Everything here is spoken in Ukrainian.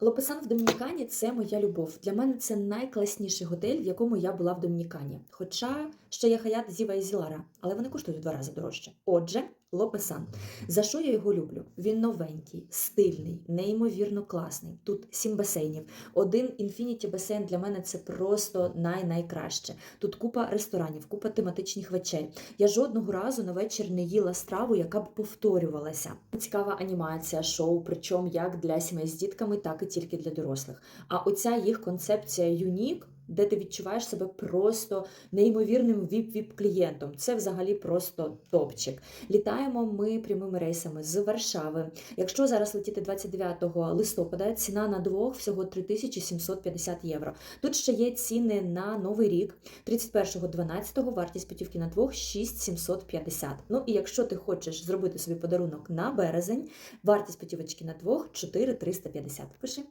Лопесан в Домінікані це моя любов. Для мене це найкласніший готель, в якому я була в Домінікані. Хоча ще є Хаят Зіва і Зілара, але вони коштують в два рази дорожче. Отже, Лопесан. За що я його люблю? Він новенький, стильний, неймовірно класний. Тут сім басейнів. Один інфініті басейн для мене це просто най-найкраще. Тут купа ресторанів, купа тематичних вечер. Я жодного разу на вечір не їла страву, яка б повторювалася. Цікава анімація, шоу, причому як для сімей з дітками, так і тільки для дорослих. А оця їх концепція юнік. Де ти відчуваєш себе просто неймовірним віп-віп клієнтом. Це взагалі просто топчик. Літаємо ми прямими рейсами з Варшави. Якщо зараз летіти 29 листопада, ціна на двох всього 3750 євро. Тут ще є ціни на новий рік, 31.12 вартість путівки на двох 6750. Ну і якщо ти хочеш зробити собі подарунок на березень, вартість путівочки на двох 4350. Пиши.